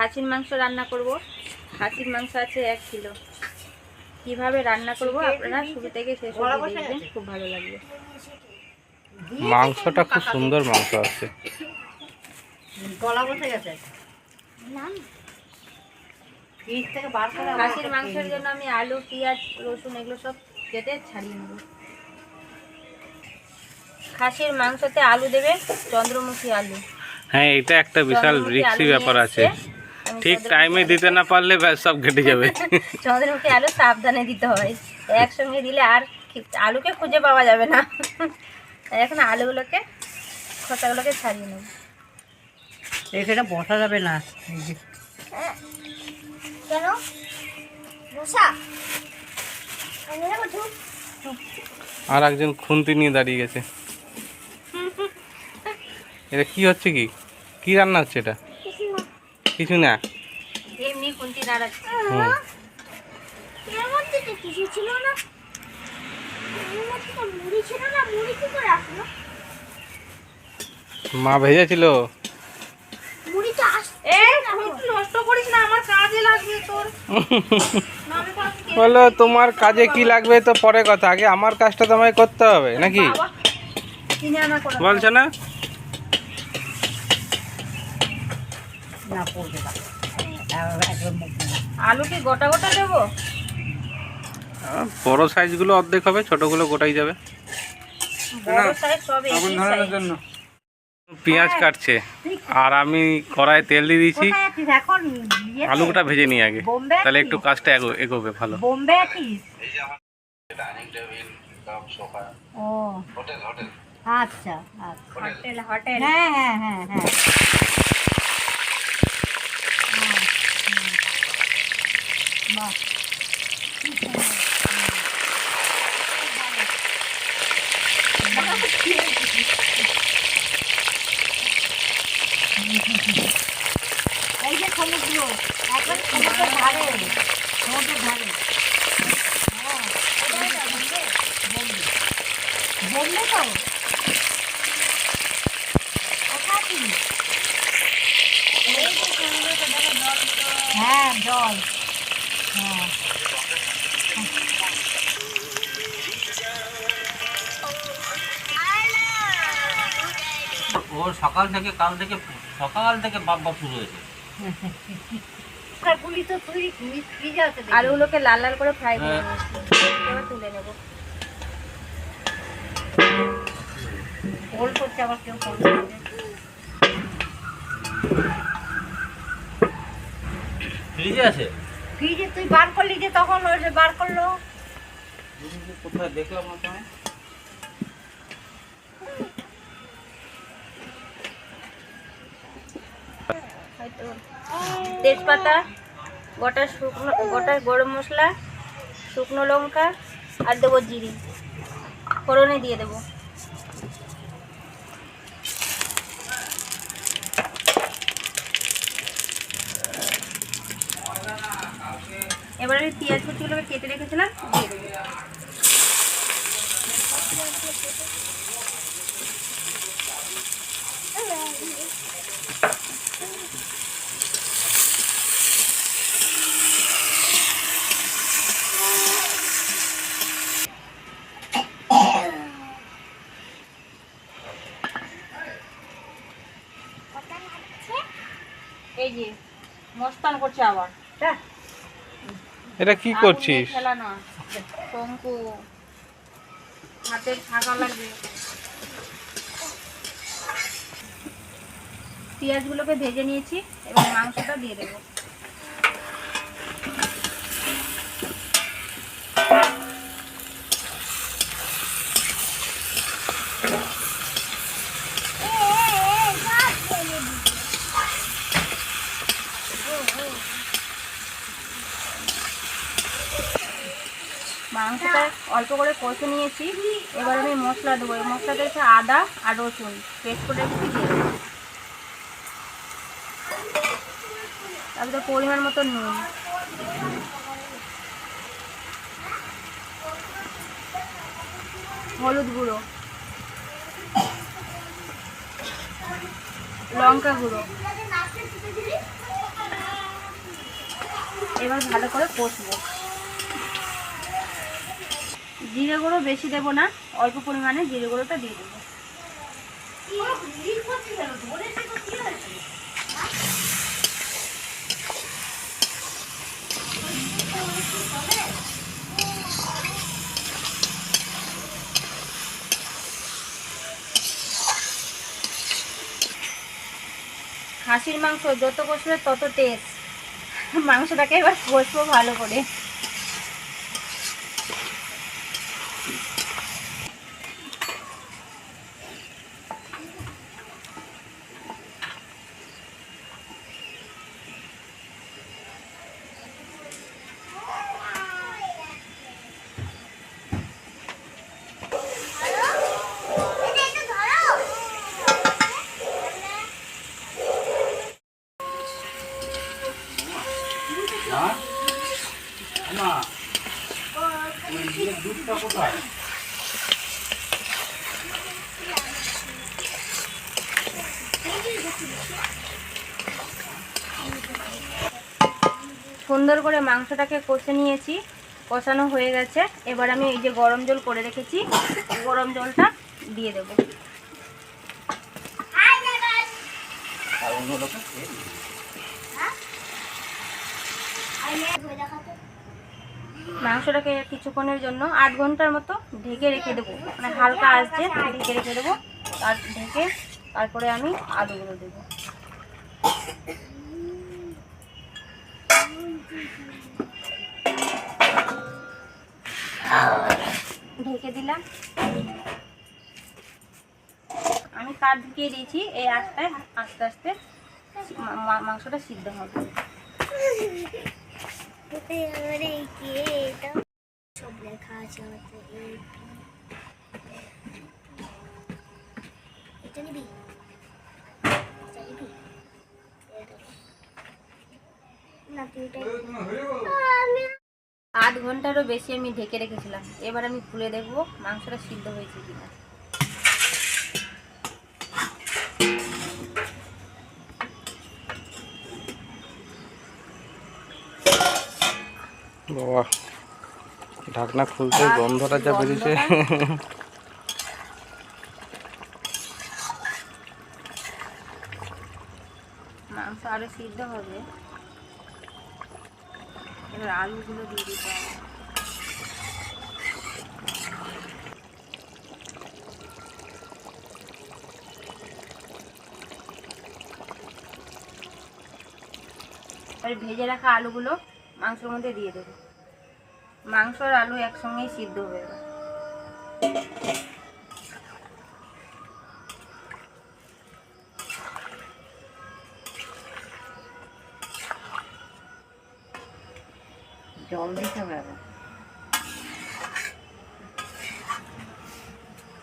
খাসির মাংস রান্না করব। খাসির মাংস আছে এক কিলো। কীভাবে রান্না করব আপনারা শুরু থেকে শেষ অবধি দেখবেন খুব ভালো লাগবে। মাংসটা খুব সুন্দর মাংস আছে। গলা বসে গেছে। ফ্রিজ থেকে বার করে আবার খাসির মাংসের জন্য আমি আলু পেঁয়াজ রসুন এগুলো সব কেটে ছাড়িয়ে নেব। খাসির মাংসতে আলু দেবে চন্দ্রমুখী আলু। হ্যাঁ এটা একটা বিশাল রিক্সি ব্যাপার আছে। ঠিক টাইমে দিতে না পারলে ব্যাস সব কেটে যাবে। চন্দ্রমুখী আলু সাবধানে দিতে হয় একসঙ্গে দিলে আর আলুকে খুঁজে পাওয়া যাবে না। এখন আলুগুলোকে খোসাগুলোকে ছাড়িয়ে নেব। এখানে বসা যাবে না কেন? বসা। আর একজন খুন্তি নিয়ে দাঁড়িয়ে গেছে। এটা কি হচ্ছে কি? কি রান্না হচ্ছে এটা? কিছু না। এমনি কুন্তি কিছু ছিল না। এর মধ্যে তো মুড়ি ছিল না মুড়ি কি করে আসলো? মা ভেজেছিল। মুড়ি তো আস এ একটু নষ্ট করিস না আমার কাজে লাগবে তোর। না, আমি কোনো কিছু বলো তোমার কাজে কি লাগবে তো পরে কথা আগে আমার কাজটা তোমায় করতে হবে নাকি? বলছো না? না পড়বে। আলু কি গোটা গোটা দেবো? আহ, বড় সাইজগুলো অর্ধেক হবে ছোটগুলো গোটাই যাবে। বড় সাইজ সব একই size। পেঁয়াজ কাটছে আর আমি কড়াই তেল দিয়ে দিয়েছি। ইয়েতে? আলুটা ভেজে নিই আগে। তাহলে একটু কাজটা এগো- এগোবে ভালো। বোম্বে আছিস? ও। আচ্ছা আচ্ছা। Hotel hotel. হ্যাঁ হ্যাঁ হ্যাঁ হ্যাঁ হ্যাঁ, বাহ এই যে সমুদ্র একদম সমুদ্রের ধারে সমুদ্রের ধারে। বোম্বে তো হ্যাঁ জল ওর সকাল থেকে কাল থেকে সকাল থেকে বাপ শুরু হয়েছে। আলুগুলোকে লাল লাল করে ফ্রাই করে হ্যাঁ। তুলে নেব ফোন করছে আবার কেউ ফ্রিজে আছে তুই বার করলি যে তখন ওই যে বার করল। কোথায় দেখলাম না তেজপাতা গোটা শুকনো গোটা গরম মশলা শুকনো লঙ্কা আর দেবো জিরি। ফোড়নে দিয়ে দেবো। এবার আমি পেঁয়াজ কুচিগুলোকে কেটে রেখেছিলাম এই যে মস্তান করছে আবার। হ্যাঁ এটা কি করছিস? হাতের থাকা লাগবে পেঁয়াজগুলোকে ভেজে নিয়েছি এবং মাংসটা দিয়ে দেবো। মাংসটা অল্প করে কষে নিয়েছি। এবার আমি মশলা দেবো। মশলাটা হচ্ছে আদা আর রসুন। পেস্ট করে রেখেছি, দিয়ে তারপরে পরিমাণ মতো নুন। হলুদ গুঁড়ো। লঙ্কা গুঁড়ো। এবার ভালো করে কষবো। জিরে গুঁড়ো বেশি দেবো না, অল্প পরিমাণে জিরে গুঁড়োটা দিয়ে দেবো। খাসির মাংস যত কষবে তত টেস্ট মাংসটাকে এবার কষবো ভালো করে এটা একটু ধরো দুধটা কোথায়? সুন্দর করে মাংসটাকে কষে নিয়েছি কষানো হয়ে গেছে। এবার আমি এই যে গরম জল করে রেখেছি গরম জলটা দিয়ে দেবো। আর মাংসটাকে কিছুক্ষণের জন্য আট ঘণ্টার মতো ঢেকে রেখে দেবো। মানে হালকা আসছে ঢেকে রেখে দেবো। তার ঢেকে তারপরে আমি আলুগুলো দেবো। ঢেকে দিলাম। আমি কাঠ ঢুকিয়ে দিয়েছি, এই আস্তায় আস্তে আস্তে মাংসটা সিদ্ধ হবে। কোথায় আমার এই কে এটা সব লেখা আছে এই নিবি? আধ ঘন্টারও বেশি আমি ঢেকে রেখেছিলাম। এবার আমি খুলে দেখব মাংসটা সিদ্ধ হয়েছে কিনা। বাবা ঢাকনা খুলতে গন্ধটা যা বেরিয়েছে। মাংস আরও সিদ্ধ হবে। এবার আলুগুলো দিয়ে দিতে হবে। ভেজে রাখা আলুগুলো মাংসের মধ্যে দিয়ে দেবো। মাংস আর আলু একসঙ্গেই সিদ্ধ হয়ে যাবে। জল দিতে হবে আবার।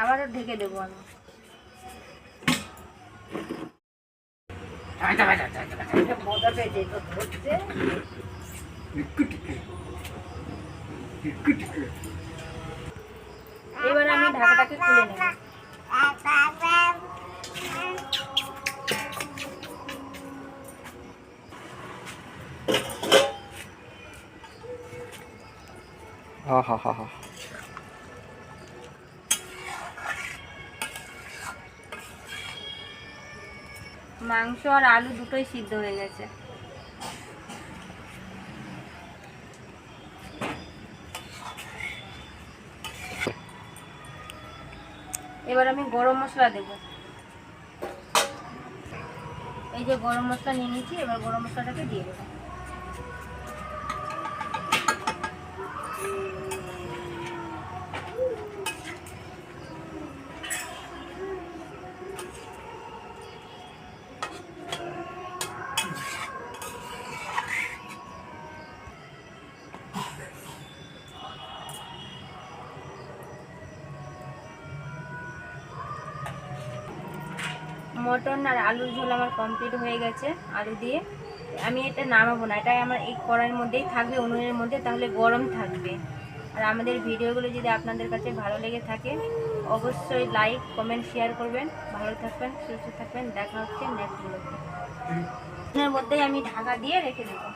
আবারও ঢেকে দেবো আমি। মজা পেয়েছে তো ধরছে। এবার আমি ঢাকাটাকে খুলে নেব হা হা হা হা মাংস আর আলু দুটোই সিদ্ধ হয়ে গেছে। এবার আমি গরম মশলা দেব। এই যে গরম মশলা নিয়ে নিয়েছি, এবার গরম মশলাটাকে দিয়ে দেবো। মটন আর আলুর ঝোল আমার কমপ্লিট হয়ে গেছে, আলু দিয়ে। আমি এটা নামাবো না, এটাই আমার এই কড়াইয়ের মধ্যেই থাকবে, উনুনের মধ্যে, তাহলে গরম থাকবে। আর আমাদের ভিডিওগুলো যদি আপনাদের কাছে ভালো লেগে থাকে, অবশ্যই লাইক কমেন্ট শেয়ার করবেন। ভালো থাকবেন, সুস্থ থাকবেন, দেখা হচ্ছে নেক্সট মধ্যেই আমি ঢাকা দিয়ে রেখে দেবো।